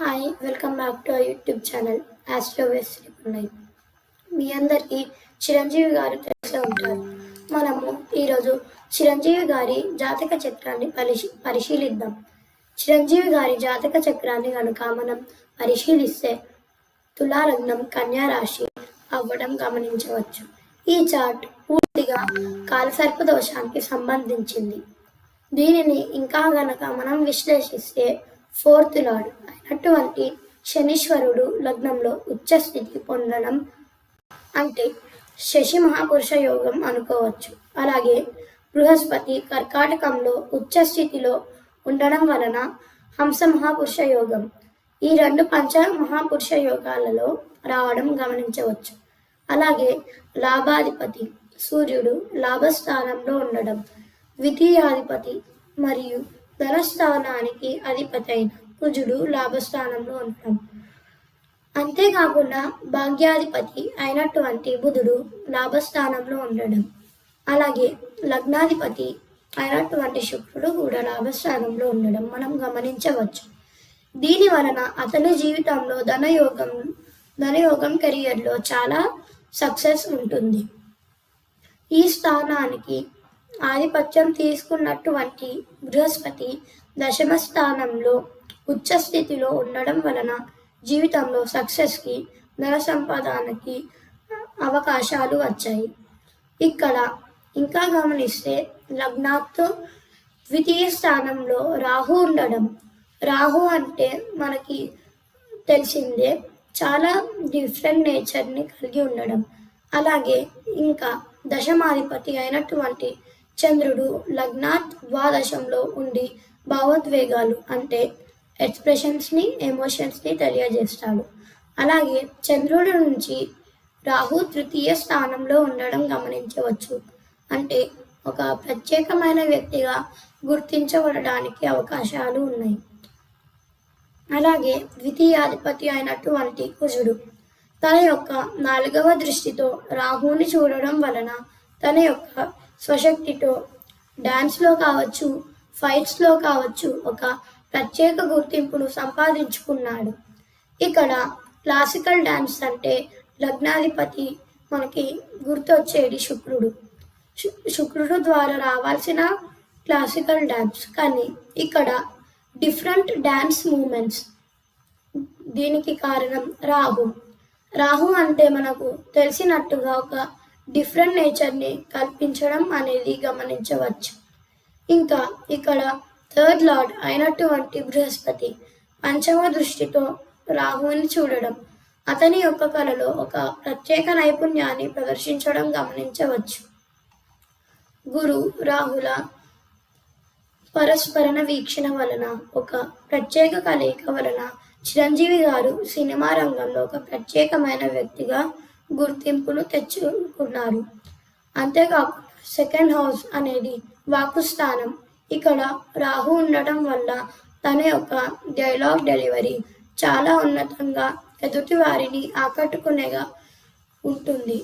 Hi welcome back to our YouTube channel ఆస్ట్రోవేస్ ఉన్నాయి మీ అందరికీ చిరంజీవి గారు తెలిసే ఉంటారు. మనము ఈరోజు చిరంజీవి గారి జాతక చక్రాన్ని పరిశీ పరిశీలిద్దాం. చిరంజీవి గారి జాతక చక్రాన్ని కనుక మనం పరిశీలిస్తే తులాలగ్నం కన్యా రాశి అవ్వడం గమనించవచ్చు. ఈ చార్ట్ పూర్తిగా కాలసర్ప దోషానికి సంబంధించింది. దీనిని ఇంకా గనక మనం విశ్లేషిస్తే ఫోర్త్ లార్డ్. అయినటువంటి శనీశ్వరుడు లగ్నంలో ఉచ్చస్థితి పొందడం అంటే శశి మహాపురుష యోగం అనుకోవచ్చు. అలాగే బృహస్పతి కర్కాటకంలో ఉచ్చస్థితిలో ఉండడం వలన హంస మహాపురుష యోగం ఈ రెండు పంచ మహాపురుష యోగాలలో రావడం గమనించవచ్చు. అలాగే లాభాధిపతి సూర్యుడు లాభస్థానంలో ఉండడం ద్వితీయాధిపతి మరియు ధనస్థానానికి అధిపతి కుజుడు లాభస్థానంలో ఉండడం అంతేకాకుండా భాగ్యాధిపతి అయినటువంటి బుధుడు లాభస్థానంలో ఉండడం. అలాగే లగ్నాధిపతి అయినటువంటి శుక్రుడు కూడా లాభస్థానంలో ఉండడం మనం గమనించవచ్చు. దీని వలన అతని జీవితంలో ధనయోగం ధనయోగం కెరియర్లో చాలా సక్సెస్ ఉంటుంది. ఈ స్థానానికి ఆధిపత్యం తీసుకున్నటువంటి బృహస్పతి దశమ స్థానంలో ఉచ్చ స్థితిలో ఉండడం వలన జీవితంలో సక్సెస్కి ధన సంపాదనకి అవకాశాలు వచ్చాయి. ఇక్కడ ఇంకా గమనిస్తే లగ్నాతో ద్వితీయ స్థానంలో రాహు ఉండడం. రాహు అంటే మనకి తెలిసిందే చాలా డిఫరెంట్ నేచర్ని కలిగి ఉండడం. అలాగే ఇంకా దశమాధిపతి అయినటువంటి చంద్రుడు లగ్నాత్ ద్వాదశంలో ఉండి భావోద్వేగాలు అంటే ఎక్స్ప్రెషన్స్ని ఎమోషన్స్ని తెలియజేస్తాడు. అలాగే చంద్రుడి నుంచి రాహు తృతీయ స్థానంలో ఉండడం గమనించవచ్చు. అంటే ఒక ప్రత్యేకమైన వ్యక్తిగా గుర్తించబడడానికి అవకాశాలు ఉన్నాయి. అలాగే ద్వితీయాధిపతి అయినటువంటి కుజుడు తన యొక్క నాలుగవ దృష్టితో రాహుని చూడడం వలన తన యొక్క స్వశక్తితో డాన్స్లో కావచ్చు ఫైట్స్లో కావచ్చు ఒక ప్రత్యేక గుర్తింపును సంపాదించుకున్నాడు. ఇక్కడ క్లాసికల్ డాన్స్ అంటే లగ్నాధిపతి మనకి గుర్తొచ్చేది శుక్రుడు. శు- శుక్రుడు ద్వారా రావాల్సిన క్లాసికల్ డాన్స్. కానీ ఇక్కడ డిఫరెంట్ డాన్స్ మూమెంట్స్. దీనికి కారణం రాహు. రాహు అంటే మనకు తెలిసినట్టుగా ఒక డిఫరెంట్ నేచర్ని కల్పించడం అనేది గమనించవచ్చు. ఇంకా ఇక్కడ థర్డ్ లార్డ్ అయినటువంటి బృహస్పతి పంచమ దృష్టితో రాహువుని చూడడం అతని యొక్క కళలో ఒక ప్రత్యేక నైపుణ్యాన్ని ప్రదర్శించడం గమనించవచ్చు. గురు రాహుల పరస్పరణ వీక్షణ వలన ఒక ప్రత్యేక కలయిక వలన చిరంజీవి గారు సినిమా రంగంలో ఒక ప్రత్యేకమైన వ్యక్తిగా గుర్తింపును తెచ్చుకున్నారు. అంతేకాకుండా సెకండ్ హౌస్ అనేది వాకుస్థానం ఇక్కడ రాహు ఉండటం వల్ల తన యొక్క డైలాగ్ డెలివరీ చాలా ఉన్నతంగా ఎదుటి వారిని ఆకట్టుకునేగా ఉంటుంది.